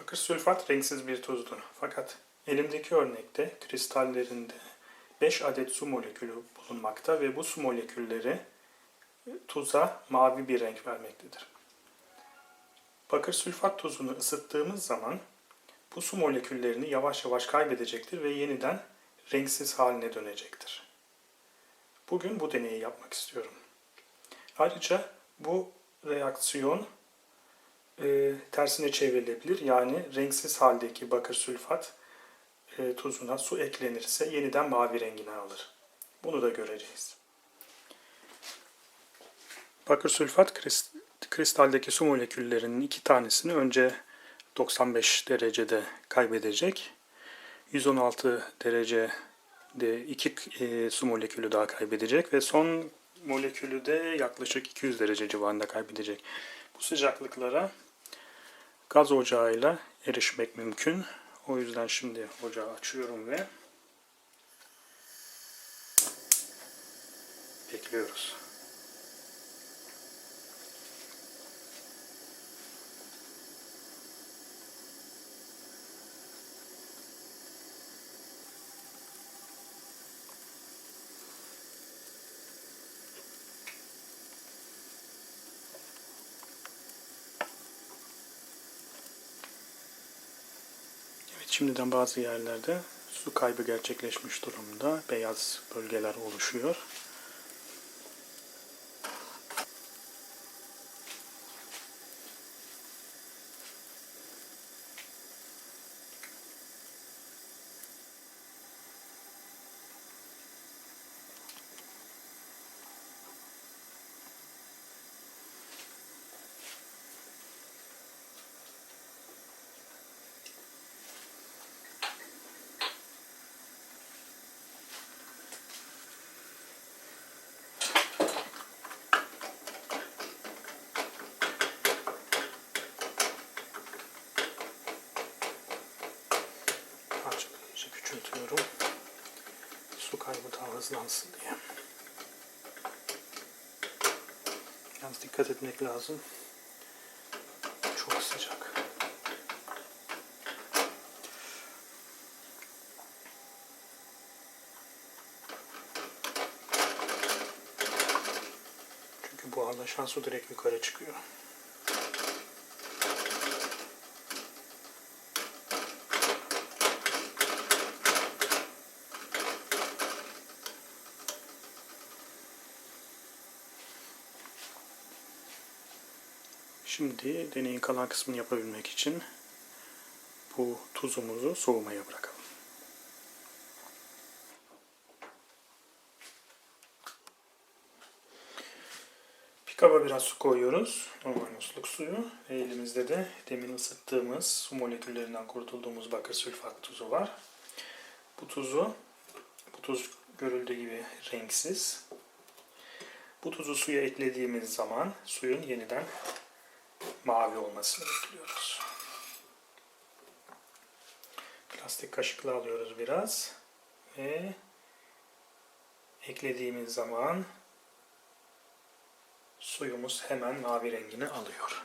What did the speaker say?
Bakır sülfat renksiz bir tuzdur. Fakat elimdeki örnekte kristallerinde 5 adet su molekülü bulunmakta ve bu su molekülleri tuza mavi bir renk vermektedir. Bakır sülfat tuzunu ısıttığımız zaman bu su moleküllerini yavaş yavaş kaybedecektir ve yeniden renksiz haline dönecektir. Bugün bu deneyi yapmak istiyorum. Ayrıca bu reaksiyon e, tersine çevrilebilir. Yani renksiz haldeki bakır sülfat e, tuzuna su eklenirse yeniden mavi rengini alır. Bunu da göreceğiz. Bakır sülfat krist- kristaldeki su moleküllerinin iki tanesini önce 95 derecede kaybedecek. 116 derecede iki e, su molekülü daha kaybedecek ve son molekülü de yaklaşık 200 derece civarında kaybedecek. Bu sıcaklıklara gaz ocağıyla erişmek mümkün. O yüzden şimdi ocağı açıyorum ve bekliyoruz. Şimdiden bazı yerlerde su kaybı gerçekleşmiş durumda. Beyaz bölgeler oluşuyor. Küçültüyorum. Su kaybı daha hızlansın diye. Yalnız dikkat etmek lazım. Çok sıcak. Çünkü buharlaşan su direkt yukarı çıkıyor. Şimdi deneyin kalan kısmını yapabilmek için bu tuzumuzu soğumaya bırakalım. Kaba biraz su koyuyoruz. Normal musluk suyu. Ve elimizde de demin ısıttığımız su moleküllerinden kurtulduğumuz bakır sülfat tuzu var. Bu tuzu, bu tuz görüldüğü gibi renksiz. Bu tuzu suya eklediğimiz zaman suyun yeniden mavi olmasını bekliyoruz. Plastik kaşıkla alıyoruz biraz ve eklediğimiz zaman suyumuz hemen mavi rengini alıyor.